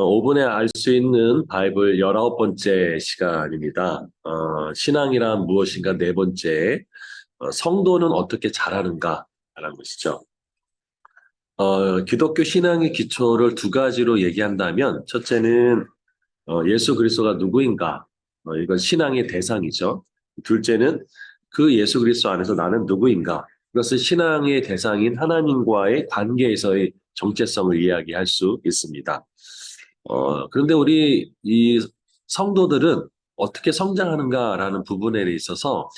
5분에 알 수 있는 바이블 19번째 시간입니다. 어, 신앙이란 무엇인가 네 번째, 어, 성도는 어떻게 자라는가 라는 것이죠. 어, 기독교 신앙의 기초를 두 가지로 얘기한다면, 첫째는 어, 예수 그리스도가 누구인가, 어, 이건 신앙의 대상이죠. 둘째는 그 예수 그리스도 안에서 나는 누구인가, 그것은 신앙의 대상인 하나님과의 관계에서의 정체성을 이야기할 수 있습니다. 어, 그런데 우리 이 성도들은 어떻게 성장하는가라는 부분에 있어서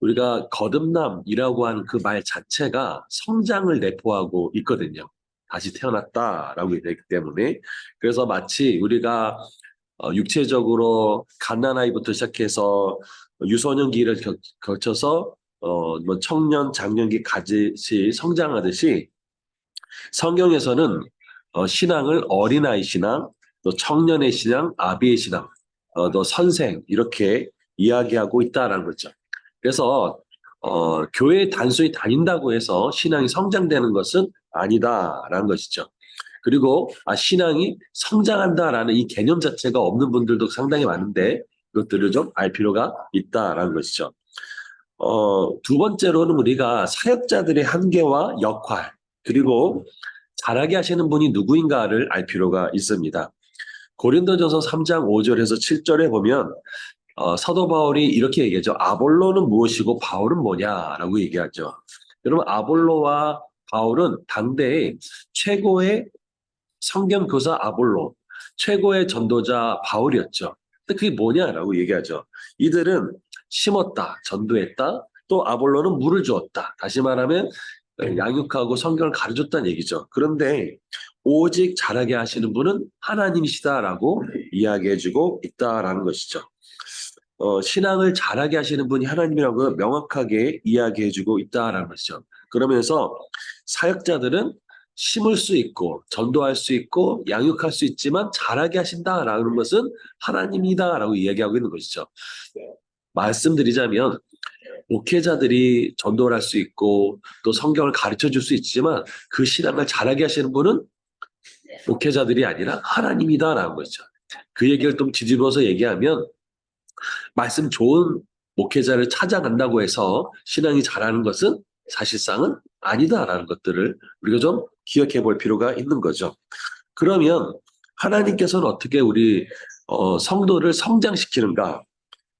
우리가 거듭남이라고 하는 그 말 자체가 성장을 내포하고 있거든요. 다시 태어났다라고 되기 때문에 그래서 마치 우리가 어, 육체적으로 갓난아이부터 시작해서 유소년기를 겨, 거쳐서 어, 뭐 청년, 장년기까지 성장하듯이 성경에서는 어, 신앙을 어린아이 신앙, 또 청년의 신앙, 아비의 신앙, 어, 또 선생 이렇게 이야기하고 있다라는 거죠. 그래서 어, 교회에 단순히 다닌다고 해서 신앙이 성장되는 것은 아니다라는 것이죠. 그리고 아, 신앙이 성장한다라는 이 개념 자체가 없는 분들도 상당히 많은데 이것들을 좀 알 필요가 있다라는 것이죠. 어, 두 번째로는 우리가 사역자들의 한계와 역할 그리고 잘하게 하시는 분이 누구인가를 알 필요가 있습니다. 고린도전서 3장 5절에서 7절에 보면 어, 사도 바울이 이렇게 얘기하죠. 아볼로는 무엇이고 바울은 뭐냐라고 얘기하죠. 여러분 아볼로와 바울은 당대의 최고의 성경 교사 아볼로, 최고의 전도자 바울이었죠. 근데 그게 뭐냐라고 얘기하죠. 이들은 심었다, 전도했다, 또 아볼로는 물을 주었다. 다시 말하면 양육하고 성경을 가르쳤다는 얘기죠. 그런데 오직 잘하게 하시는 분은 하나님이시다라고 이야기해주고 있다라는 것이죠. 어, 신앙을 잘하게 하시는 분이 하나님이라고 명확하게 이야기해주고 있다라는 것이죠. 그러면서 사역자들은 심을 수 있고 전도할 수 있고 양육할 수 있지만 잘하게 하신다라는 것은 하나님이다라고 이야기하고 있는 것이죠. 말씀드리자면 목회자들이 전도를 할 수 있고 또 성경을 가르쳐 줄 수 있지만 그 신앙을 잘하게 하시는 분은 목회자들이 아니라 하나님이다라는 거죠. 그 얘기를 좀 뒤집어서 얘기하면 말씀 좋은 목회자를 찾아간다고 해서 신앙이 잘하는 것은 사실상은 아니다라는 것들을 우리가 좀 기억해 볼 필요가 있는 거죠. 그러면 하나님께서는 어떻게 우리 어, 성도를 성장시키는가?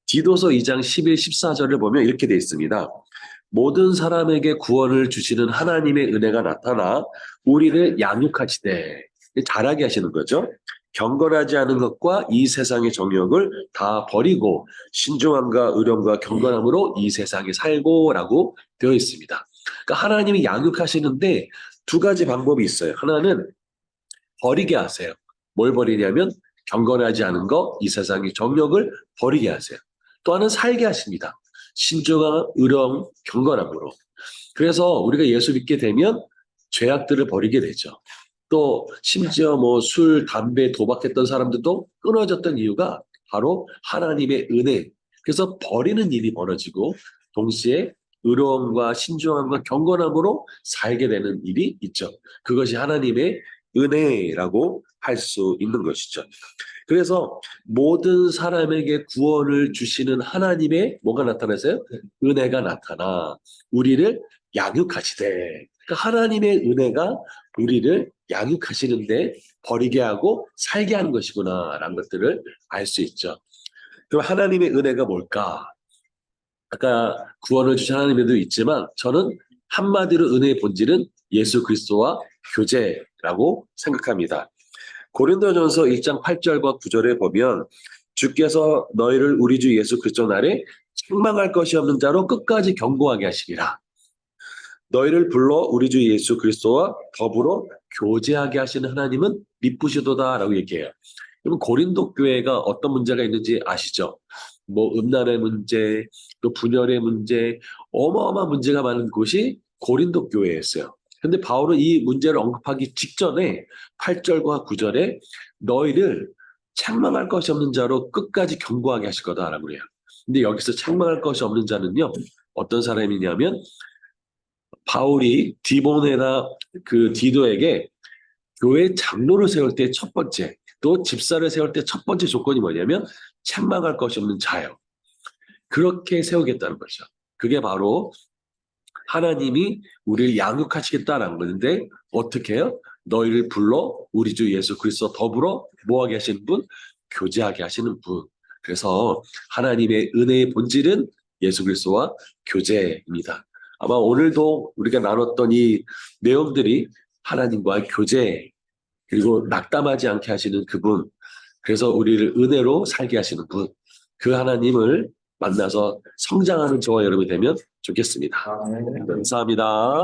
디도서 2장 11, 14절을 보면 이렇게 되어 있습니다. 모든 사람에게 구원을 주시는 하나님의 은혜가 나타나 우리를 양육하시되 잘하게 하시는 거죠. 경건하지 않은 것과 이 세상의 정욕을 다 버리고 신중함과 의령과 경건함으로 이 세상에 살고라고 되어 있습니다. 그러니까 하나님이 양육하시는데 두 가지 방법이 있어요. 하나는 버리게 하세요. 뭘 버리냐면 경건하지 않은 것, 이 세상의 정욕을 버리게 하세요. 또 하나는 살게 하십니다. 신중한 의령, 경건함으로. 그래서 우리가 예수 믿게 되면 죄악들을 버리게 되죠. 또 심지어 뭐 술, 담배, 도박했던 사람들도 끊어졌던 이유가 바로 하나님의 은혜. 그래서 버리는 일이 벌어지고 동시에 의로움과 신중함과 경건함으로 살게 되는 일이 있죠. 그것이 하나님의 은혜라고 할 수 있는 것이죠. 그래서 모든 사람에게 구원을 주시는 하나님의 뭐가 나타나세요? 은혜가 나타나 우리를 양육하시되 그러니까 하나님의 은혜가 우리를 양육하시는데 버리게 하고 살게 하는 것이구나라는 것들을 알 수 있죠. 그럼 하나님의 은혜가 뭘까? 아까 구원을 주신 하나님에도 있지만 저는 한마디로 은혜의 본질은 예수 그리스도와 교제라고 생각합니다. 고린도전서 1장 8절과 9절에 보면 주께서 너희를 우리 주 예수 그리스도 날에 책망할 것이 없는 자로 끝까지 경고하게 하시리라. 너희를 불러 우리 주 예수 그리스도와 더불어 교제하게 하시는 하나님은 미쁘시도다라고 얘기해요. 그럼 고린도 교회가 어떤 문제가 있는지 아시죠? 뭐 음란의 문제, 또 분열의 문제, 어마어마한 문제가 많은 곳이 고린도 교회였어요. 근데 바울은 이 문제를 언급하기 직전에 8절과 9절에 너희를 책망할 것이 없는 자로 끝까지 경고하게 하실 거다라고 그래요. 근데 여기서 책망할 것이 없는 자는요. 어떤 사람이냐면 바울이 디모네나 그 디도에게 교회 장로를 세울 때 첫 번째 또 집사를 세울 때 첫 번째 조건이 뭐냐면 책망할 것이 없는 자예요. 그렇게 세우겠다는 거죠. 그게 바로 하나님이 우리를 양육하시겠다라는 건데 어떻게 해요? 너희를 불러 우리 주 예수 그리스도 더불어 뭐하게 하시는 분? 교제하게 하시는 분. 그래서 하나님의 은혜의 본질은 예수 그리스도와 교제입니다. 아마 오늘도 우리가 나눴던 이 내용들이 하나님과의 교제 그리고 낙담하지 않게 하시는 그분 그래서 우리를 은혜로 살게 하시는 분 그 하나님을 만나서 성장하는 저와 여러분이 되면 좋겠습니다. 감사합니다.